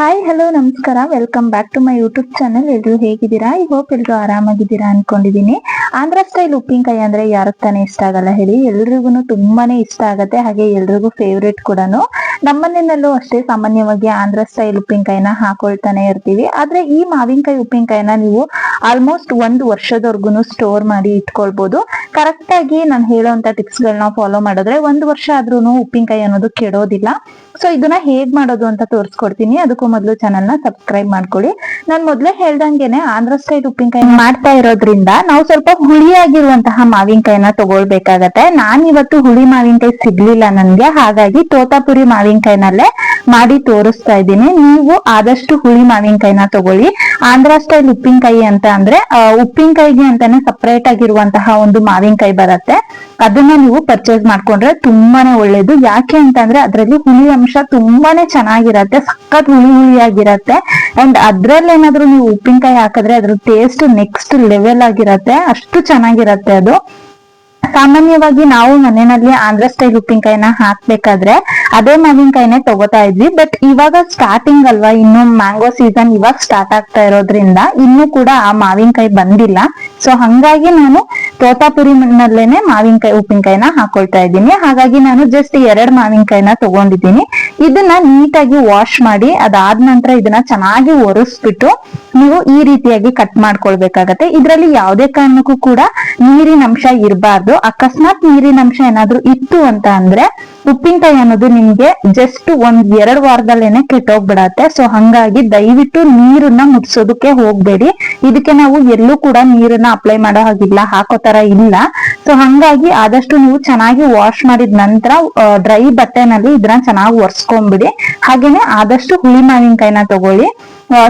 Hi hello ನಮಸ್ಕಾರ. Welcome back to my YouTube channel ಎಲ್ಲರೂ ಹೇಗಿದ್ದೀರಾ? ಐ ಹೋಪ್ ಎಲ್ಲರೂ ಆರಾಮಾಗಿದ್ದೀರಾ ಅನ್ಕೊಂಡಿದೀನಿ ಆಂಧ್ರ ಸ್ಟೈಲ್ ಉಪ್ಪಿನಕಾಯಿ ಅಂದ್ರೆ ಯಾರು ತಾನೇ ಇಷ್ಟ ಆಗಲ್ಲ ಹೇಳಿ. ಎಲ್ರಿಗೂ ತುಂಬಾನೇ ಇಷ್ಟ ಆಗತ್ತೆ. ಹಾಗೆ ಎಲ್ರಿಗೂ ಫೇವ್ರೇಟ್ ಕೂಡ ನಮ್ಮನೆಯಲ್ಲೂ ಅಷ್ಟೇ ಸಾಮಾನ್ಯವಾಗಿ ಆಂಧ್ರ ಸ್ಟೈಲ್ ಉಪ್ಪಿನಕಾಯಿನ ಹಾಕೊಳ್ತಾನೆ ಇರ್ತೀವಿ. ಆದ್ರೆ ಈ ಮಾವಿನಕಾಯಿ ಉಪ್ಪಿನಕಾಯಿನ ನೀವು ಆಲ್ಮೋಸ್ಟ್ ಒಂದು ವರ್ಷದವರೆಗೂ ಸ್ಟೋರ್ ಮಾಡಿ ಇಟ್ಕೊಳ್ಬಹುದು ಕರೆಕ್ಟ್ ಆಗಿ ನಾನು ಹೇಳೋಂತ ಟಿಪ್ಸ್ ಗಳನ್ನ ಫಾಲೋ ಮಾಡಿದ್ರೆ ಒಂದು ವರ್ಷ ಆದ್ರೂ ಉಪ್ಪಿನಕಾಯಿ ಅನ್ನೋದು ಕೆಡೋದಿಲ್ಲ. ಸೊ ಇದನ್ನ ಹೇಗ್ ಮಾಡೋದು ಅಂತ ತೋರಿಸ್ಕೊಡ್ತೀನಿ. ಅದಕ್ಕೂ ಮೊದಲು ಚಾನಲ್ನ ಸಬ್ಸ್ಕ್ರೈಬ್ ಮಾಡ್ಕೊಳ್ಳಿ. ನಾನು ಮೊದ್ಲೇ ಹೇಳ್ದಂಗೆನೆ ಆಂಧ್ರ ಸ್ಟೈಲ್ ಉಪ್ಪಿನಕಾಯಿ ಮಾಡ್ತಾ ಇರೋದ್ರಿಂದ ನಾವು ಸ್ವಲ್ಪ ಹುಳಿಯಾಗಿರುವಂತಹ ಮಾವಿನಕಾಯಿನ ತಗೊಳ್ಬೇಕಾಗತ್ತೆ. ನಾನ್ ಇವತ್ತು ಹುಳಿ ಮಾವಿನಕಾಯಿ ಸಿಗ್ಲಿಲ್ಲ ನನ್ಗೆ ಹಾಗಾಗಿ ತೋತಾಪುರಿ ಮಾವಿನಕಾಯಿನಲ್ಲೇ ಮಾಡಿ ತೋರಿಸ್ತಾ ಇದ್ದೀನಿ. ನೀವು ಆದಷ್ಟು ಹುಳಿ ಮಾವಿನಕಾಯಿನ ತಗೊಳ್ಳಿ. ಆಂಧ್ರ ಸ್ಟೈಲ್ ಉಪ್ಪಿನಕಾಯಿ ಅಂತ ಅಂದ್ರೆ ಉಪ್ಪಿನಕಾಯಿಗೆ ಅಂತಾನೆ ಸಪರೇಟ್ ಆಗಿರುವಂತಹ ಒಂದು ಮಾವಿನಕಾಯಿ ಬರುತ್ತೆ. ಅದನ್ನ ನೀವು ಪರ್ಚೇಸ್ ಮಾಡ್ಕೊಂಡ್ರೆ ತುಂಬಾನೇ ಒಳ್ಳೇದು. ಯಾಕೆ ಅಂತಂದ್ರೆ ಅದ್ರಲ್ಲಿ ಹುಳಿ ಅಂಶ ತುಂಬಾನೇ ಚೆನ್ನಾಗಿರತ್ತೆ. ಸಖತ್ ಹುಳಿ ಹುಳಿಯಾಗಿರತ್ತೆ. ಅಂಡ್ ಅದ್ರಲ್ಲಿ ಏನಾದ್ರು ನೀವು ಉಪ್ಪಿನಕಾಯಿ ಹಾಕಿದ್ರೆ ಅದ್ರ ಟೇಸ್ಟ್ ನೆಕ್ಸ್ಟ್ ಲೆವೆಲ್ ಆಗಿರತ್ತೆ. ಅಷ್ಟು ಚೆನ್ನಾಗಿರತ್ತೆ ಅದು. ಸಾಮಾನ್ಯವಾಗಿ ನಾವು ಮನೆಯಲ್ಲಿ ಆಂಧ್ರ ಸ್ಟೈಲ್ ಉಪ್ಪಿನಕಾಯಿನ ಹಾಕ್ಬೇಕಾದ್ರೆ ಅದೇ ಮಾವಿನಕಾಯಿನೇ ತಗೋತಾ ಇದ್ವಿ. ಬಟ್ ಇವಾಗ ಸ್ಟಾರ್ಟಿಂಗ್ ಅಲ್ವಾ, ಇನ್ನು ಮ್ಯಾಂಗೋ ಸೀಸನ್ ಇವಾಗ ಸ್ಟಾರ್ಟ್ ಆಗ್ತಾ ಇರೋದ್ರಿಂದ ಇನ್ನು ಕೂಡ ಆ ಮಾವಿನಕಾಯಿ ಬಂದಿಲ್ಲ. ಸೊ ಹಂಗಾಗಿ ನಾನು ತೋತಾಪುರಿ ನಲ್ಲೇನೆ ಮಾವಿನಕಾಯಿ ಉಪ್ಪಿನಕಾಯಿನ ಹಾಕೊಳ್ತಾ ಇದ್ದೀನಿ. ಹಾಗಾಗಿ ನಾನು ಜಸ್ಟ್ ಎರಡ್ ಮಾವಿನಕಾಯಿನ ತಗೊಂಡಿದ್ದೀನಿ. ಇದನ್ನ ನೀಟಾಗಿ ವಾಶ್ ಮಾಡಿ ಅದಾದ ನಂತರ ಇದನ್ನ ಚೆನ್ನಾಗಿ ಒರೆಸ್ಬಿಟ್ಟು ನೀವು ಈ ರೀತಿಯಾಗಿ ಕಟ್ ಮಾಡ್ಕೊಳ್ಬೇಕಾಗತ್ತೆ. ಇದರಲ್ಲಿ ಯಾವುದೇ ಕಾರಣಕ್ಕೂ ಕೂಡ ನೀರಿನ ಅಂಶ ಇರಬಾರ್ದು. ಅಕಸ್ಮಾತ್ ನೀರಿನ ಅಂಶ ಏನಾದ್ರೂ ಇತ್ತು ಅಂತ ಅಂದ್ರೆ ಉಪ್ಪಿನಕಾಯಿ ಅನ್ನೋದು ನಿಮ್ಗೆ ಜಸ್ಟ್ ಒಂದ್ ಎರಡ್ ವಾರದಲ್ಲೇನೆ ಕೆಟ್ಟೋಗ್ಬಿಡತ್ತೆ. ಸೊ ಹಂಗಾಗಿ ದಯವಿಟ್ಟು ನೀರನ್ನ ಮುಟ್ಸೋದಕ್ಕೆ ಹೋಗ್ಬೇಡಿ. ಇದಕ್ಕೆ ನಾವು ಎಲ್ಲೂ ಕೂಡ ನೀರನ್ನ ಅಪ್ಲೈ ಮಾಡೋ ಹಾಗಿಲ್ಲ, ಹಾಕೋ ತರ ಇಲ್ಲ. ಸೊ ಹಂಗಾಗಿ ಆದಷ್ಟು ನೀವು ಚೆನ್ನಾಗಿ ವಾಶ್ ಮಾಡಿದ ನಂತರ ಡ್ರೈ ಬಟ್ಟೆನಲ್ಲಿ ಇದನ್ನ ಚೆನ್ನಾಗಿ ಒರೆಸ್ಕೊಂಡ್ಬಿಡಿ. ಹಾಗೇನೆ ಆದಷ್ಟು ಹುಳಿ ಮಾವಿನಕಾಯಿನ ತಗೊಳ್ಳಿ.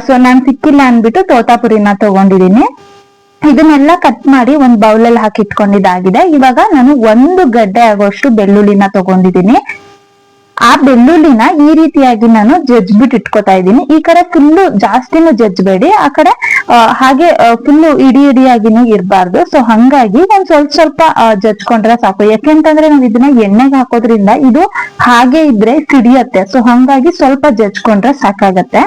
ಸೊ ನಾನ್ ಸಿಕ್ಕಿಲ್ಲ ಅಂದ್ಬಿಟ್ಟು ತೋಟಾಪುರಿನ ತಗೊಂಡಿದೀನಿ. ಇದನ್ನೆಲ್ಲ ಕಟ್ ಮಾಡಿ ಒಂದ್ ಬೌಲ್ ಅಲ್ಲಿ ಹಾಕಿ ಇಟ್ಕೊಂಡಿದ್ದಾಗಿದೆ. ಇವಾಗ ನಾನು ಒಂದು ಗಡ್ಡೆ ಆಗೋಷ್ಟು ಬೆಳ್ಳುಳ್ಳಿನ ತಗೊಂಡಿದ್ದೀನಿ. ಆ ಬೆಳ್ಳುಳ್ಳಿನ ಈ ರೀತಿಯಾಗಿ ನಾನು ಜಜ್ಬಿಟ್ಟು ಇಟ್ಕೋತಾ ಇದ್ದೀನಿ. ಈ ಕಡೆ ಫುಲ್ಲು ಜಾಸ್ತಿನೂ ಜಜ್ಬೇಡಿ. ಆ ಕಡೆ ಹಾಗೆ ಫುಲ್ಲು ಇಡಿ ಇಡಿಯಾಗಿನೂ ಇರಬಾರ್ದು. ಸೊ ಹಂಗಾಗಿ ಒಂದ್ ಸ್ವಲ್ಪ ಸ್ವಲ್ಪ ಜಚ್ಕೊಂಡ್ರೆ ಜಜ್ಕೊಂಡ್ರೆ ಸಾಕು. ಯಾಕೆಂತಂದ್ರೆ ನಾವ್ ಇದನ್ನ ಎಣ್ಣೆಗೆ ಹಾಕೋದ್ರಿಂದ ಇದು ಹಾಗೆ ಇದ್ರೆ ಸಿಡಿಯತ್ತೆ. ಸೊ ಹಂಗಾಗಿ ಸ್ವಲ್ಪ ಜಜ್ಕೊಂಡ್ರೆ ಸಾಕಾಗತ್ತೆ.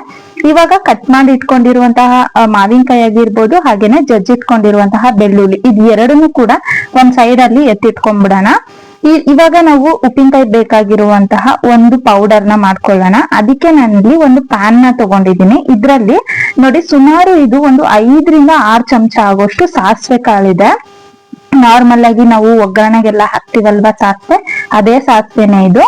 ಇವಾಗ ಕಟ್ ಮಾಡಿ ಇಟ್ಕೊಂಡಿರುವಂತಹ ಮಾವಿನಕಾಯಿ ಆಗಿರ್ಬೋದು, ಹಾಗೇನೆ ಜಜ್ಜಿಟ್ಕೊಂಡಿರುವಂತಹ ಬೆಳ್ಳುಳ್ಳಿ. ಇದ್ ಎರಡನ್ನೂ ಕೂಡ ಒಂದ್ ಸೈಡ್ ಅಲ್ಲಿ ಎತ್ತಿಟ್ಕೊಂಡ್ಬಿಡೋಣ. ಇವಾಗ ನಾವು ಉಪ್ಪಿನಕಾಯಿ ಬೇಕಾಗಿರುವಂತಹ ಒಂದು ಪೌಡರ್ನ ಮಾಡ್ಕೊಳ್ಳೋಣ. ಅದಕ್ಕೆ ನಾನಿಲ್ಲಿ ಒಂದು ಪ್ಯಾನ್ನ ತಗೊಂಡಿದ್ದೀನಿ. ಇದ್ರಲ್ಲಿ ನೋಡಿ ಸುಮಾರು ಇದು ಒಂದು ಐದರಿಂದ ಆರು ಚಮಚ ಆಗೋಷ್ಟು ಸಾಸಿವೆ ಕಾಳಿದೆ. ನಾರ್ಮಲ್ ಆಗಿ ನಾವು ಒಗ್ಗರಣೆಗೆಲ್ಲ ಹಾಕ್ತಿವಲ್ವಾ ಸಾಸಿವೆ? ಅದೇ ಸಾಸಿವೆನೆ ಇದು.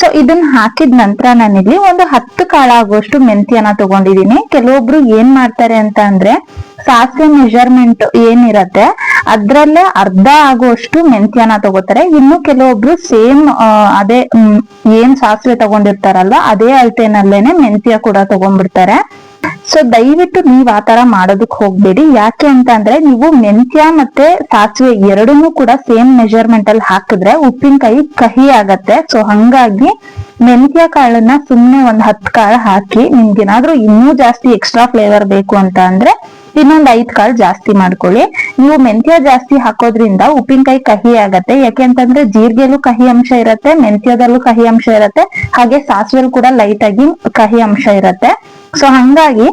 ಸೊ ಇದನ್ನ ಹಾಕಿದ ನಂತರ ನಾನಿಲ್ಲಿ ಒಂದು ಹತ್ತು ಕಾಳಾಗುವಷ್ಟು ಮೆಂತ್ಯನ ತಗೊಂಡಿದೀನಿ ಕೆಲವೊಬ್ರು ಏನ್ ಮಾಡ್ತಾರೆ ಅಂತ ಅಂದ್ರೆ ಸಾಸಿವೆ ಮೆಜರ್ಮೆಂಟ್ ಏನಿರತ್ತೆ ಅದ್ರಲ್ಲೇ ಅರ್ಧ ಆಗುವಷ್ಟು ಮೆಂತ್ಯನ ತಗೋತಾರೆ. ಇನ್ನು ಕೆಲವೊಬ್ರು ಸೇಮ್ ಅದೇ ಏನ್ ಸಾಸಿವೆ ತಗೊಂಡಿರ್ತಾರಲ್ವ, ಅದೇ ಅಳತೆನಲ್ಲೇನೆ ಮೆಂತ್ಯ ಕೂಡ ತಗೊಂಡ್ಬಿಡ್ತಾರೆ. ಸೊ ದಯವಿಟ್ಟು ನೀವ್ ಆ ತರ ಮಾಡೋದಕ್ ಹೋಗ್ಬೇಡಿ. ಯಾಕೆ ಅಂತ ಅಂದ್ರೆ, ನೀವು ಮೆಂತ್ಯ ಮತ್ತೆ ಸಾಸಿವೆ ಎರಡನ್ನೂ ಕೂಡ ಸೇಮ್ ಮೆಜರ್ಮೆಂಟ್ ಅಲ್ಲಿ ಹಾಕಿದ್ರೆ ಉಪ್ಪಿನಕಾಯಿ ಕಹಿ ಆಗತ್ತೆ. ಸೊ ಹಂಗಾಗಿ ಮೆಂತ್ಯ ಕಾಳನ್ನ ಸುಮ್ನೆ ಒಂದ್ ಹತ್ ಕಾಳು ಹಾಕಿ, ನಿಮ್ಗೇನಾದ್ರೂ ಇನ್ನೂ ಜಾಸ್ತಿ ಎಕ್ಸ್ಟ್ರಾ ಫ್ಲೇವರ್ ಬೇಕು ಅಂತ ಅಂದ್ರೆ ಇನ್ನೊಂದ್ ಐದ್ ಕಾಳು ಜಾಸ್ತಿ ಮಾಡ್ಕೊಳ್ಳಿ. ನೀವು ಮೆಂತ್ಯ ಜಾಸ್ತಿ ಹಾಕೋದ್ರಿಂದ ಉಪ್ಪಿನಕಾಯಿ ಕಹಿ ಆಗತ್ತೆ. ಯಾಕೆಂತಂದ್ರೆ ಜೀರಿಗೆಲೂ ಕಹಿ ಅಂಶ ಇರತ್ತೆ, ಮೆಂತ್ಯದಲ್ಲೂ ಕಹಿ ಅಂಶ ಇರತ್ತೆ, ಹಾಗೆ ಸಾಸಿವೆಲ್ ಕೂಡ ಲೈಟ್ ಆಗಿ ಕಹಿ ಅಂಶ ಇರತ್ತೆ. ಸೊ ಹಂಗಾಗಿ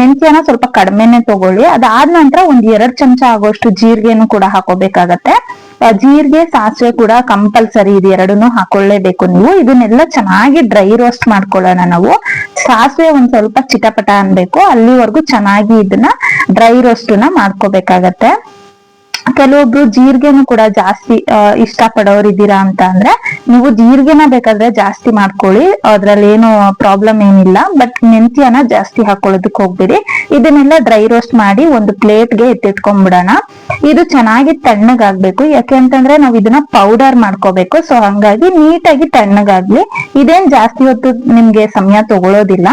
ಮೆಂತ್ಯನ ಸ್ವಲ್ಪ ಕಡಿಮೆನೆ ತಗೊಳ್ಳಿ. ಅದಾದ ನಂತರ ಒಂದ್ ಎರಡ್ ಚಮಚ ಆಗೋಷ್ಟು ಜೀರಿಗೆನು ಕೂಡ ಹಾಕೋಬೇಕಾಗತ್ತೆ. ಜೀರಿಗೆ, ಸಾಸಿವೆ ಕೂಡ ಕಂಪಲ್ಸರಿ ಇದು, ಎರಡನ್ನೂ ಹಾಕೊಳ್ಳೇಬೇಕು ನೀವು. ಇದನ್ನೆಲ್ಲ ಚೆನ್ನಾಗಿ ಡ್ರೈ ರೋಸ್ಟ್ ಮಾಡ್ಕೊಳ್ಳೋಣ ನಾವು. ಸಾಸಿವೆ ಒಂದ್ ಸ್ವಲ್ಪ ಚಿಟಪಟ ಅನ್ಬೇಕು. ಅಲ್ಲಿವರೆಗೂ ಚೆನ್ನಾಗಿ ಇದನ್ನ ಡ್ರೈ ರೋಸ್ಟ್ನ ಮಾಡ್ಕೋಬೇಕಾಗತ್ತೆ. ಕೆಲವೊಬ್ರು ಜೀರಿಗೆನು ಕೂಡ ಜಾಸ್ತಿ ಇಷ್ಟ ಪಡೋರ್ ಇದ್ದೀರಾ ಅಂತ ಅಂದ್ರೆ ನೀವು ಜೀರಿಗೆನ ಬೇಕಾದ್ರೆ ಜಾಸ್ತಿ ಮಾಡ್ಕೊಳ್ಳಿ. ಅದ್ರಲ್ಲಿ ಏನು ಪ್ರಾಬ್ಲಮ್ ಏನಿಲ್ಲ. ಬಟ್ ಮೆಂತ್ಯನ ಜಾಸ್ತಿ ಹಾಕೊಳ್ಳೋದಕ್ಕೆ ಹೋಗ್ಬೇಡಿ. ಇದನ್ನೆಲ್ಲ ಡ್ರೈ ರೋಸ್ಟ್ ಮಾಡಿ ಒಂದು ಪ್ಲೇಟ್ಗೆ ಎತ್ತಿಟ್ಕೊಂಡ್ಬಿಡೋಣ ಇದು ಚೆನ್ನಾಗಿ ತಣ್ಣಗಾಗ್ಬೇಕು. ಯಾಕೆ ಅಂತಂದ್ರೆ ನಾವು ಇದನ್ನ ಪೌಡರ್ ಮಾಡ್ಕೋಬೇಕು. ಸೊ ಹಂಗಾಗಿ ನೀಟಾಗಿ ತಣ್ಣಗಾಗ್ಲಿ. ಇದೇನ್ ಜಾಸ್ತಿ ಹೊತ್ತು ನಿಮ್ಗೆ ಸಮಯ ತಗೊಳ್ಳೋದಿಲ್ಲ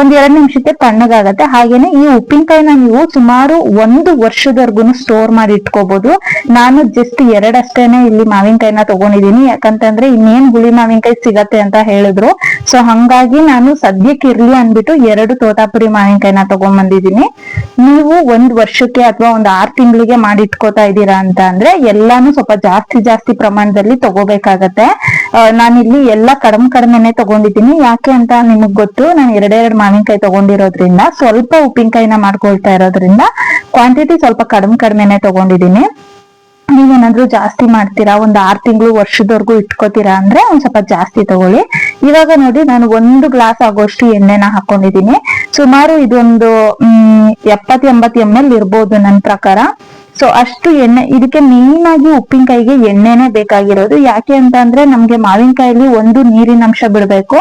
ಒಂದ್ ಎರಡ್ ನಿಮಿಷಕ್ಕೆ ತಣ್ಣಗಾಗತ್ತೆ. ಹಾಗೇನೆ ಈ ಉಪ್ಪಿನಕಾಯಿನ ನೀವು ಸುಮಾರು ಒಂದು ವರ್ಷದವರೆಗೂ ಸ್ಟೋರ್ ಮಾಡಿ ಇಟ್ಕೋಬಹುದು ನಾನು ಜಸ್ಟ್ ಎರಡಷ್ಟೇನೆ ಇಲ್ಲಿ ಮಾವಿನಕಾಯಿನ ತಗೊಂಡಿದೀನಿ. ಯಾಕಂತಂದ್ರೆ ಇನ್ನೇನ್ ಹುಳಿ ಮಾವಿನಕಾಯಿ ಸಿಗತ್ತೆ ಅಂತ ಹೇಳಿದ್ರು. ಸೊ ಹಂಗಾಗಿ ನಾನು ಸದ್ಯಕ್ಕೆ ಇರ್ಲಿ ಅನ್ಬಿಟ್ಟು ಎರಡು ತೋಟಾಪುರಿ ಮಾವಿನಕಾಯಿನ ತಗೊಂಡ್ಬಂದಿದೀನಿ ನೀವು ಒಂದ್ ವರ್ಷಕ್ಕೆ ಅಥವಾ ಒಂದ್ ಆರ್ ತಿಂಗಳಿಗೆ ಮಾಡಿ ಇಟ್ಕೋತಾ ಇದ್ದೀರಾ ಅಂತ ಅಂದ್ರೆ ಎಲ್ಲಾನು ಸ್ವಲ್ಪ ಜಾಸ್ತಿ ಜಾಸ್ತಿ ಪ್ರಮಾಣದಲ್ಲಿ ತಗೋಬೇಕಾಗತ್ತೆ. ನಾನಿಲ್ಲಿ ಎಲ್ಲ ಕಡಿಮೆ ಕಡಿಮೆನೆ ತಗೊಂಡಿದ್ದೀನಿ. ಯಾಕೆ ಅಂತ ನಿಮಗ್ ಗೊತ್ತು, ನಾನು ಎರಡೆರಡು ಮಾವಿನಕಾಯಿ ತಗೊಂಡಿರೋದ್ರಿಂದ, ಸ್ವಲ್ಪ ಉಪ್ಪಿನಕಾಯಿನ ಮಾಡ್ಕೊಳ್ತಾ ಇರೋದ್ರಿಂದ ಕ್ವಾಂಟಿಟಿ ಸ್ವಲ್ಪ ಕಡಿಮೆ ಕಡಿಮೆನೆ ತಗೊಂಡಿದ್ದೀನಿ. ನೀವೇನಾದ್ರೂ ಜಾಸ್ತಿ ಮಾಡ್ತೀರಾ, ಒಂದ್ ಆರ್ ತಿಂಗಳು ವರ್ಷದವರೆಗೂ ಇಟ್ಕೋತೀರಾ ಅಂದ್ರೆ ಒಂದ್ ಸ್ವಲ್ಪ ಜಾಸ್ತಿ ತಗೊಳ್ಳಿ. ಇವಾಗ ನೋಡಿ, ನಾನು ಒಂದು ಗ್ಲಾಸ್ ಆಗೋಷ್ಟು ಎಣ್ಣೆನ ಹಾಕೊಂಡಿದೀನಿ ಸುಮಾರು ಇದೊಂದು, ಹ್ಮ್ ಎಪ್ಪತ್ ಎಂಬತ್ ಎಂ ಎಲ್ ಇರ್ಬೋದು ನನ್ ಪ್ರಕಾರ. ಸೊ ಅಷ್ಟು ಎಣ್ಣೆ, ಇದಕ್ಕೆ ಮೇನ್ ಆಗಿ ಉಪ್ಪಿನಕಾಯಿಗೆ ಎಣ್ಣೆನೆ ಬೇಕಾಗಿರೋದು. ಯಾಕೆ ಅಂತ ಅಂದ್ರೆ ನಮ್ಗೆ ಮಾವಿನಕಾಯಲ್ಲಿ ಒಂದು ನೀರಿನ ಅಂಶ ಬಿಡ್ಬೇಕು.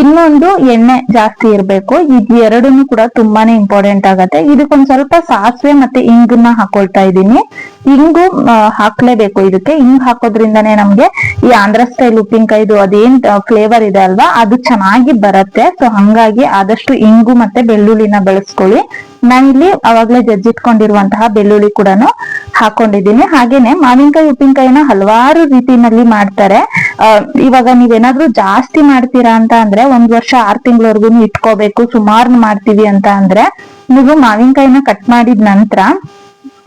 ಇನ್ನೊಂದು ಎಣ್ಣೆ ಜಾಸ್ತಿ ಇರ್ಬೇಕು. ಇದ್ ಎರಡನ್ನು ಕೂಡ ತುಂಬಾನೇ ಇಂಪಾರ್ಟೆಂಟ್ ಆಗತ್ತೆ. ಇದಕ್ಕೊಂದ್ ಸ್ವಲ್ಪ ಸಾಸಿವೆ ಮತ್ತೆ ಇಂಗನ್ನ ಹಾಕೊಳ್ತಾ ಇದ್ದೀನಿ. ಇಂಗು ಹಾಕ್ಲೇಬೇಕು ಇದಕ್ಕೆ. ಇಂಗ್ ಹಾಕೋದ್ರಿಂದಾನೇ ನಮ್ಗೆ ಈ ಆಂಧ್ರ ಸ್ಟೈಲ್ ಉಪ್ಪಿನಕಾಯಿದು ಅದೇನ್ ಫ್ಲೇವರ್ ಇದೆ ಅಲ್ವಾ, ಅದು ಚೆನ್ನಾಗಿ ಬರತ್ತೆ. ಸೊ ಹಂಗಾಗಿ ಆದಷ್ಟು ಇಂಗು ಮತ್ತೆ ಬೆಳ್ಳುಳ್ಳಿನ ಬಳಸ್ಕೊಳ್ಳಿ. ನಾನಿಲ್ಲಿ ಅವಾಗ್ಲೇ ಜಜ್ಜಿಟ್ಕೊಂಡಿರುವಂತಹ ಬೆಳ್ಳುಳ್ಳಿ ಕೂಡ ಹಾಕೊಂಡಿದ್ದೀನಿ. ಹಾಗೇನೆ ಮಾವಿನಕಾಯಿ, ಉಪ್ಪಿನಕಾಯಿನ ಹಲವಾರು ರೀತಿನಲ್ಲಿ ಮಾಡ್ತಾರೆ. ಇವಾಗ ನೀವೇನಾದ್ರೂ ಜಾಸ್ತಿ ಮಾಡ್ತೀರಾ ಅಂತ ಅಂದ್ರೆ ಒಂದ್ ವರ್ಷ ಆರ್ ತಿಂಗಳವರೆಗೂ ಇಟ್ಕೋಬೇಕು, ಸುಮಾರು ಮಾಡ್ತೀವಿ ಅಂತ ಅಂದ್ರೆ ನೀವು ಮಾವಿನಕಾಯಿನ ಕಟ್ ಮಾಡಿದ ನಂತರ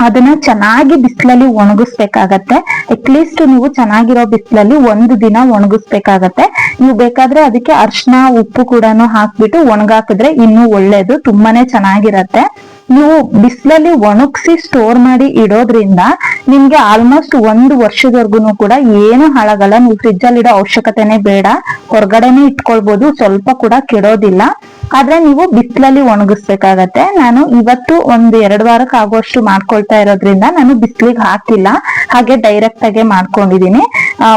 ಅದನ್ನ ಚೆನ್ನಾಗಿ ಬಿಸಿಲಲ್ಲಿ ಒಣಗಿಸ್ಬೇಕಾಗತ್ತೆ. ಅಟ್ಲೀಸ್ಟ್ ನೀವು ಚೆನ್ನಾಗಿರೋ ಬಿಸಿಲಲ್ಲಿ ಒಂದು ದಿನ ಒಣಗಿಸ್ಬೇಕಾಗತ್ತೆ. ನೀವು ಬೇಕಾದ್ರೆ ಅದಕ್ಕೆ ಅರ್ಶಿನ ಉಪ್ಪು ಕೂಡ ಹಾಕ್ಬಿಟ್ಟು ಒಣಗಾಕಿದ್ರೆ ಇನ್ನೂ ಒಳ್ಳೇದು, ತುಂಬಾನೇ ಚೆನ್ನಾಗಿರತ್ತೆ. ನೀವು ಬಿಸಿಲಲ್ಲಿ ಒಣಗಿಸಿ ಸ್ಟೋರ್ ಮಾಡಿ ಇಡೋದ್ರಿಂದ ನಿಮ್ಗೆ ಆಲ್ಮೋಸ್ಟ್ ಒಂದು ವರ್ಷದವರೆಗೂ ಕೂಡ ಏನು ಹಾಳಾಗಲ್ಲ. ನೀವು ಫ್ರಿಜ್ ಅಲ್ಲಿ ಇಡೋ ಅವಶ್ಯಕತೆನೆ ಬೇಡ. ಹೊರಗಡೆನೆ ಇಟ್ಕೊಳ್ಬಹುದು ಸ್ವಲ್ಪ ಕೂಡ ಕೆಡೋದಿಲ್ಲ. ಆದ್ರೆ ನೀವು ಬಿಸಿಲಲ್ಲಿ ಒಣಗಿಸ್ಬೇಕಾಗತ್ತೆ. ನಾನು ಇವತ್ತು ಒಂದ್ ಎರಡ್ ವಾರಕ್ಕೆ ಆಗುವಷ್ಟು ಮಾಡ್ಕೊಳ್ತಾ ಇರೋದ್ರಿಂದ ನಾನು ಬಿಸಿಲಿಗೆ ಹಾಕಿಲ್ಲ. ಹಾಗೆ ಡೈರೆಕ್ಟ್ ಆಗಿ ಮಾಡ್ಕೊಂಡಿದೀನಿ.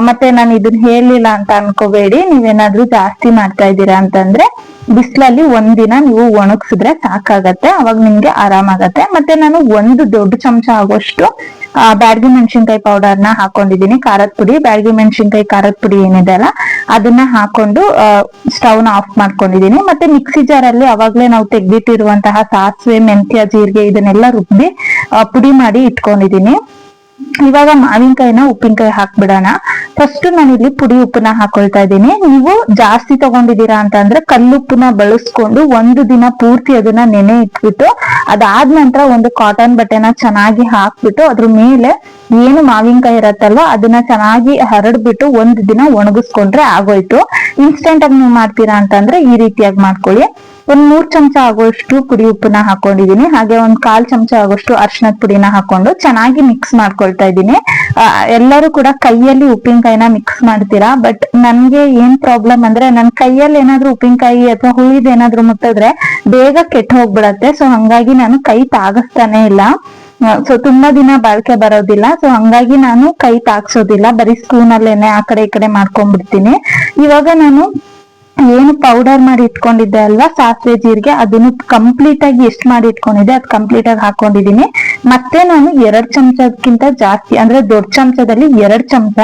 ಮತ್ತೆ ನಾನು ಇದನ್ನ ಹೇಳಿಲ್ಲ ಅಂತ ಅನ್ಕೋಬೇಡಿ. ನೀವೇನಾದ್ರೂ ಜಾಸ್ತಿ ಮಾಡ್ತಾ ಇದ್ದೀರಾ ಅಂತಂದ್ರೆ ಬಿಸಿಲಲ್ಲಿ ಒಂದಿನ ನೀವು ಒಣಗಿಸಿದ್ರೆ ಸಾಕಾಗತ್ತೆ. ಅವಾಗ ನಿಮ್ಗೆ ಆರಾಮಾಗತ್ತೆ. ಮತ್ತೆ ನಾನು ಒಂದು ದೊಡ್ಡ ಚಮಚ ಆಗೋಷ್ಟು ಬ್ಯಾಡಗಿ ಮೆಣಸಿನ್ಕಾಯಿ ಪೌಡರ್ನ ಹಾಕೊಂಡಿದೀನಿ ಖಾರದ ಪುಡಿ. ಬ್ಯಾಡಗಿ ಮೆಣಸಿನ್ಕಾಯಿ ಖಾರದ ಪುಡಿ ಏನಿದೆ ಅಲ್ಲ, ಅದನ್ನ ಹಾಕೊಂಡು ಸ್ಟವ್ನ ಆಫ್ ಮಾಡ್ಕೊಂಡಿದೀನಿ ಮತ್ತೆ ಮಿಕ್ಸಿ ಜಾರ್ ಅಲ್ಲಿ ಅವಾಗ್ಲೇ ನಾವು ತೆಗ್ದಿಟ್ಟಿರುವಂತಹ ಸಾಸಿವೆ, ಮೆಂತ್ಯ, ಜೀರಿಗೆ ಇದನ್ನೆಲ್ಲ ರುಬ್ಬಿ ಪುಡಿ ಮಾಡಿ ಇಟ್ಕೊಂಡಿದೀನಿ ಇವಾಗ ಮಾವಿನಕಾಯಿನ ಉಪ್ಪಿನಕಾಯಿ ಹಾಕ್ಬಿಡೋಣ. ಫಸ್ಟ್ ನಾನು ಇಲ್ಲಿ ಪುಡಿ ಉಪ್ಪನ್ನ ಹಾಕೊಳ್ತಾ ಇದ್ದೀನಿ. ನೀವು ಜಾಸ್ತಿ ತಗೊಂಡಿದ್ದೀರಾ ಅಂತ ಅಂದ್ರೆ ಕಲ್ಲುಪ್ಪನ್ನ ಬಳಸ್ಕೊಂಡು ಒಂದು ದಿನ ಪೂರ್ತಿ ಅದನ್ನ ನೆನೆ ಇಟ್ಬಿಟ್ಟು ಅದಾದ ನಂತರ ಒಂದು ಕಾಟನ್ ಬಟ್ಟೆನ ಚೆನ್ನಾಗಿ ಹಾಕ್ಬಿಟ್ಟು ಅದ್ರ ಮೇಲೆ ಏನು ಮಾವಿನಕಾಯಿ ಇರತ್ತಲ್ವ ಅದನ್ನ ಚೆನ್ನಾಗಿ ಹರಡ್ಬಿಟ್ಟು ಒಂದ್ ದಿನ ಒಣಗಿಸ್ಕೊಂಡ್ರೆ ಆಗೋಯ್ತು. ಇನ್ಸ್ಟೆಂಟ್ ಆಗಿ ನೀವು ಮಾಡ್ತೀರಾ ಅಂತಂದ್ರೆ ಈ ರೀತಿಯಾಗಿ ಮಾಡ್ಕೊಳ್ಳಿ. ಒಂದ್ ಮೂರ್ ಚಮಚ ಆಗುವಷ್ಟು ಪುಡಿ ಉಪ್ಪನ್ನ ಹಾಕೊಂಡಿದೀನಿ ಹಾಗೆ ಒಂದ್ ಕಾಲ್ ಚಮಚ ಆಗುವಷ್ಟು ಅರ್ಶನದ ಪುಡಿನ ಹಾಕೊಂಡು ಚೆನ್ನಾಗಿ ಮಿಕ್ಸ್ ಮಾಡ್ಕೊಳ್ತಾ ಇದ್ದೀನಿ. ಎಲ್ಲರೂ ಕೂಡ ಕೈಯಲ್ಲಿ ಉಪ್ಪಿನಕಾಯಿನ ಮಿಕ್ಸ್ ಮಾಡ್ತೀರಾ? ಬಟ್ ನನ್ಗೆ ಏನ್ ಪ್ರಾಬ್ಲಮ್ ಅಂದ್ರೆ ನನ್ ಕೈಯಲ್ಲಿ ಏನಾದ್ರೂ ಉಪ್ಪಿನಕಾಯಿ ಅಥವಾ ಹುಳಿದ್ ಏನಾದ್ರೂ ಮುಟ್ಟಿದ್ರೆ ಬೇಗ ಕೆಟ್ಟ ಹೋಗ್ಬಿಡತ್ತೆ. ಸೊ ಹಂಗಾಗಿ ನಾನು ಕೈ ತಾಗಿಸ್ತಾನೆ ಇಲ್ಲ. ಸೊ ತುಂಬಾ ದಿನ ಬಾಳ್ಕೆ ಬರೋದಿಲ್ಲ. ಸೊ ಹಂಗಾಗಿ ನಾನು ಕೈ ತಾಗ್ಸೋದಿಲ್ಲ. ಬರೀ ಸ್ಪೂನ್ ಅಲ್ಲೇನೆ ಆ ಕಡೆ ಈ ಕಡೆ ಮಾಡ್ಕೊಂಡ್ಬಿಡ್ತೀನಿ. ಇವಾಗ ನಾನು ಏನು ಪೌಡರ್ ಮಾಡಿ ಇಟ್ಕೊಂಡಿದ್ದೆ ಅಲ್ವಾ, ಸಾಸಿವೆ ಜೀರಿಗೆ, ಅದನ್ನು ಕಂಪ್ಲೀಟ್ ಆಗಿ ಎಷ್ಟು ಮಾಡಿ ಇಟ್ಕೊಂಡಿದ್ದೆ ಅದ್ ಕಂಪ್ಲೀಟ್ ಆಗಿ ಹಾಕೊಂಡಿದೀನಿ. ಮತ್ತೆ ನಾನು ಎರಡ್ ಚಮಚಕ್ಕಿಂತ ಜಾಸ್ತಿ, ಅಂದ್ರೆ ದೊಡ್ಡ ಚಮಚದಲ್ಲಿ ಎರಡ್ ಚಮಚ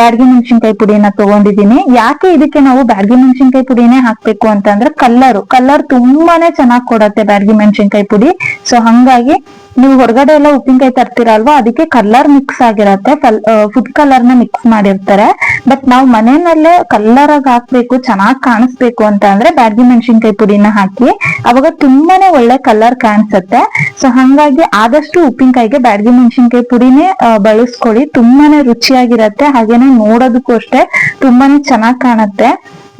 ಬ್ಯಾಡ್ಗಿ ಮೆಣಸಿನ್ಕಾಯಿ ಪುಡಿನ ತಗೊಂಡಿದೀನಿ. ಯಾಕೆ ಇದಕ್ಕೆ ನಾವು ಬ್ಯಾಡ್ಗಿ ಮೆಣಸಿನ್ಕಾಯಿ ಪುಡಿನೇ ಹಾಕ್ಬೇಕು ಅಂತಂದ್ರೆ ಕಲ್ಲರ್ ಕಲ್ಲರ್ ತುಂಬಾನೇ ಚೆನ್ನಾಗಿ ಕೊಡತ್ತೆ ಬ್ಯಾಡ್ಗಿ ಮೆಣಸಿನ್ಕಾಯಿ ಪುಡಿ. ಸೊ ಹಂಗಾಗಿ ನೀವು ಹೊರಗಡೆ ಎಲ್ಲ ಉಪ್ಪಿನಕಾಯಿ ತರ್ತೀರಲ್ವಾ ಅದಕ್ಕೆ ಕಲರ್ ಮಿಕ್ಸ್ ಆಗಿರತ್ತೆ. ಫುಡ್ ಕಲರ್ನ ಮಿಕ್ಸ್ ಮಾಡಿರ್ತಾರೆ. ಬಟ್ ನಾವು ಮನೆಯಲ್ಲೇ ಕಲರ್ ಆಗಿ ಹಾಕ್ಬೇಕು, ಚೆನ್ನಾಗಿ ಕಾಣಿಸ್ಬೇಕು ಅಂತ ಅಂದ್ರೆ ಬ್ಯಾಡ್ಗಿ ಮೆಣಸಿನ್ಕಾಯಿ ಪುಡಿನ ಹಾಕಿ. ಅವಾಗ ತುಂಬಾನೇ ಒಳ್ಳೆ ಕಲರ್ ಕಾಣಿಸುತ್ತೆ. ಸೊ ಹಂಗಾಗಿ ಆದಷ್ಟು ಉಪ್ಪಿನಕಾಯಿಗೆ ಬ್ಯಾಡ್ಗಿ ಮೆಣಸಿನ್ಕಾಯಿ ಪುಡಿನೇ ಬಳಸ್ಕೊಳ್ಳಿ. ತುಂಬಾನೇ ರುಚಿಯಾಗಿರತ್ತೆ. ಹಾಗೇನೆ ನೋಡೋದಕ್ಕೂ ಅಷ್ಟೇ ತುಂಬಾನೇ ಚೆನ್ನಾಗಿ ಕಾಣುತ್ತೆ.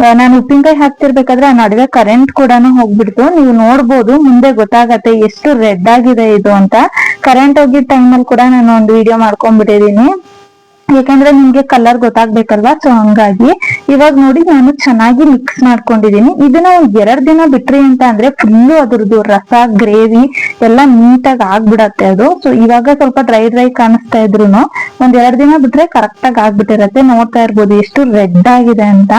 ನಾನು ಉಪ್ಪಿನಕಾಯಿ ಹಾಕ್ತಿರ್ಬೇಕಾದ್ರೆ ಆ ನಡುವೆ ಕರೆಂಟ್ ಕೂಡ ಹೋಗ್ಬಿಡ್ತು. ನೀವು ನೋಡ್ಬೋದು, ಮುಂದೆ ಗೊತ್ತಾಗತ್ತೆ ಎಷ್ಟು ರೆಡ್ ಆಗಿದೆ ಇದು ಅಂತ. ಕರೆಂಟ್ ಹೋಗಿದ ಅಲ್ಲಿ ಕೂಡ ನಾನು ಒಂದು ವಿಡಿಯೋ ಮಾಡ್ಕೊಂಡ್ಬಿಟ್ಟಿದೀನಿ ಯಾಕಂದ್ರೆ ನಿಮ್ಗೆ ಕಲರ್ ಗೊತ್ತಾಗ್ಬೇಕಲ್ವಾ? ಸೊ ಹಂಗಾಗಿ ಇವಾಗ ನೋಡಿ ನಾನು ಚೆನ್ನಾಗಿ ಮಿಕ್ಸ್ ಮಾಡ್ಕೊಂಡಿದೀನಿ ಇದನ್ನ ಎರಡ್ ದಿನ ಬಿಟ್ರಿ ಅಂತ ಅಂದ್ರೆ ಫುಲ್ಲು ಅದ್ರದ್ದು ರಸ ಗ್ರೇವಿ ಎಲ್ಲ ನೀಟಾಗಿ ಆಗ್ಬಿಡತ್ತೆ ಅದು. ಸೊ ಇವಾಗ ಸ್ವಲ್ಪ ಡ್ರೈ ಡ್ರೈ ಕಾಣಿಸ್ತಾ ಇದ್ರುನು ಒಂದ್ ಎರಡ್ ದಿನ ಬಿಟ್ರೆ ಕರೆಕ್ಟ್ ಆಗಿ ಆಗ್ಬಿಟ್ಟಿರತ್ತೆ. ನೋಡ್ತಾ ಇರ್ಬೋದು ಎಷ್ಟು ರೆಡ್ ಆಗಿದೆ ಅಂತ.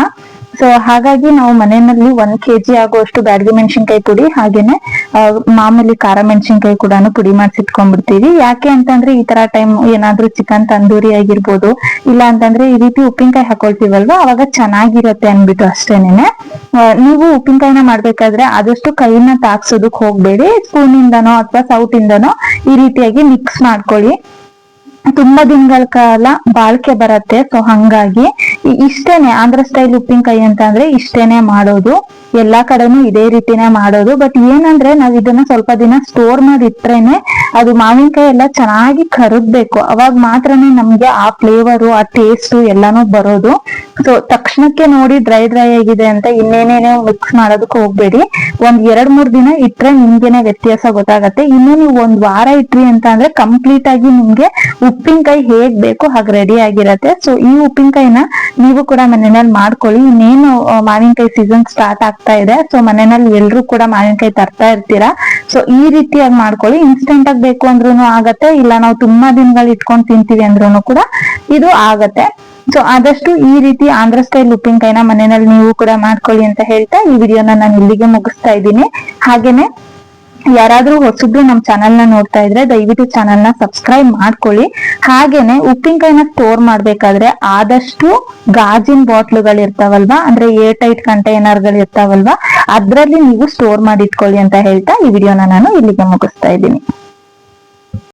ಸೊ ಹಾಗಾಗಿ ನಾವು ಮನೆಯಲ್ಲಿ ಒಂದ್ ಕೆಜಿ ಆಗುವಷ್ಟು ಬ್ಯಾಡಗಿ ಮೆಣಸಿನ್ಕಾಯಿ ಪುಡಿ ಹಾಗೇನೆ ಮಾಮೂಲಿ ಖಾರ ಮೆಣಸಿನ್ಕಾಯಿ ಕೂಡ ಪುಡಿ ಮಾಡಿಸಿಟ್ಕೊಂಡ್ಬಿಡ್ತೀವಿ. ಯಾಕೆ ಅಂತಂದ್ರೆ ಈ ತರ ಟೈಮ್ ಏನಾದ್ರೂ ಚಿಕನ್ ತಂದೂರಿ ಆಗಿರ್ಬೋದು, ಇಲ್ಲ ಅಂತಂದ್ರೆ ಈ ರೀತಿ ಉಪ್ಪಿನಕಾಯಿ ಹಾಕೊಳ್ತೀವಲ್ವಾ, ಅವಾಗ ಚೆನ್ನಾಗಿರತ್ತೆ ಅನ್ಬಿಟ್ಟು ಅಷ್ಟೇನೆ ನೀವು ಉಪ್ಪಿನಕಾಯಿನ ಮಾಡ್ಬೇಕಾದ್ರೆ ಆದಷ್ಟು ಕೈನ ತಾಕ್ಸೋದಕ್ ಹೋಗ್ಬೇಡಿ ಸ್ಪೂನ್ ಇಂದನೋ ಅಥವಾ ಸೌಟ್ ಇಂದನೋ ಈ ರೀತಿಯಾಗಿ ಮಿಕ್ಸ್ ಮಾಡ್ಕೊಳ್ಳಿ. ತುಂಬಾ ದಿನಗಳ ಕಾಲ ಬಾಳ್ಕೆ ಬರತ್ತೆ ಸೊ ಹಂಗಾಗಿ ಇಷ್ಟೇನೆ. ಆಂಧ್ರ ಸ್ಟೈಲ್ ಉಪ್ಪಿನಕಾಯಿ ಅಂತ ಅಂದ್ರೆ ಇಷ್ಟೇನೆ ಮಾಡೋದು. ಎಲ್ಲಾ ಕಡೆನೂ ಇದೇ ರೀತಿನೇ ಮಾಡೋದು. ಬಟ್ ಏನಂದ್ರೆ ನಾವ್ ಇದನ್ನ ಸ್ವಲ್ಪ ದಿನ ಸ್ಟೋರ್ ಮಾಡಿ ಇಟ್ರೇನೆ ಅದು ಮಾವಿನಕಾಯಿ ಎಲ್ಲ ಚೆನ್ನಾಗಿ ಕರಗ್ಬೇಕು. ಅವಾಗ ಮಾತ್ರನೇ ನಮ್ಗೆ ಆ ಫ್ಲೇವರು ಆ ಟೇಸ್ಟ್ ಎಲ್ಲಾನು ಬರೋದು. ಸೊ ತಕ್ಷಣಕ್ಕೆ ನೋಡಿ ಡ್ರೈ ಡ್ರೈ ಆಗಿದೆ ಅಂತ ಇನ್ನೇನೇನೋ ಮಿಕ್ಸ್ ಮಾಡೋದಕ್ಕೆ ಹೋಗ್ಬೇಡಿ. ಒಂದ್ ಎರಡ್, ಮೂರ್ ದಿನ ಇಟ್ರೆ ನಿಮ್ಗೆನೆ ವ್ಯತ್ಯಾಸ ಗೊತ್ತಾಗತ್ತೆ. ಇನ್ನು ನೀವು ಒಂದ್ ವಾರ ಇಟ್ರಿ ಅಂತ ಅಂದ್ರೆ ಕಂಪ್ಲೀಟ್ ಆಗಿ ನಿಮ್ಗೆ ಉಪ್ಪಿನಕಾಯಿ ಹೇಗ್ ಬೇಕು ಹಾಗೆ ರೆಡಿ ಆಗಿರತ್ತೆ. ಸೊ ಈ ಉಪ್ಪಿನಕಾಯಿನ ನೀವು ಕೂಡ ಮನೆಯಲ್ಲಿ ಮಾಡ್ಕೊಳ್ಳಿ. ಇನ್ನೇನು ಮಾವಿನಕಾಯಿ ಸೀಸನ್ ಸ್ಟಾರ್ಟ್ ಆಗ್ತಾ ಇದೆ. ಸೊ ಮನೆಯಲ್ಲಿ ಎಲ್ರು ಕೂಡ ಮಾವಿನಕಾಯಿ ತರ್ತಾ ಇರ್ತೀರಾ? ಸೊ ಈ ರೀತಿಯಾಗಿ ಮಾಡ್ಕೊಳ್ಳಿ. ಇನ್ಸ್ಟೆಂಟ್ ಆಗಿ ಬೇಕು ಅಂದ್ರೂ ಆಗತ್ತೆ. ಇಲ್ಲ ನಾವು ತುಂಬಾ ದಿನಗಳು ಇಟ್ಕೊಂಡು ತಿಂತೀವಿ ಅಂದ್ರೂ ಕೂಡ ಇದು ಆಗತ್ತೆ. ಸೊ ಆದಷ್ಟು ಈ ರೀತಿ ಆಂಧ್ರ ಸ್ಟೈಲ್ ಉಪ್ಪಿನಕಾಯಿನ ಮನೆಯಲ್ಲಿ ನೀವು ಕೂಡ ಮಾಡ್ಕೊಳ್ಳಿ ಅಂತ ಹೇಳ್ತಾ ಈ ವಿಡಿಯೋನ ನಾನು ಇಲ್ಲಿಗೆ ಮುಗಿಸ್ತಾ ಇದ್ದೀನಿ. ಹಾಗೇನೆ ಯಾರಾದ್ರೂ ಹೊಸಬ್ರು ನಮ್ ಚಾನೆಲ್ನ ನೋಡ್ತಾ ಇದ್ರೆ ದಯವಿಟ್ಟು ಚಾನೆಲ್ನ ಸಬ್ಸ್ಕ್ರೈಬ್ ಮಾಡ್ಕೊಳ್ಳಿ. ಹಾಗೇನೆ ಉಪ್ಪಿನಕಾಯಿನ ಸ್ಟೋರ್ ಮಾಡ್ಬೇಕಾದ್ರೆ ಆದಷ್ಟು ಗಾಜಿನ ಬಾಟ್ಲುಗಳು ಇರ್ತಾವಲ್ವಾ? ಅಂದ್ರೆ ಏರ್ ಟೈಟ್ ಕಂಟೈನರ್ಗಳು ಇರ್ತಾವಲ್ವಾ? ಅದ್ರಲ್ಲಿ ನೀವು ಸ್ಟೋರ್ ಮಾಡಿ ಇಟ್ಕೊಳ್ಳಿ ಅಂತ ಹೇಳ್ತಾ ಈ ವಿಡಿಯೋನ ನಾನು ಇಲ್ಲಿಗೆ ಮುಗಿಸ್ತಾ ಇದ್ದೀನಿ.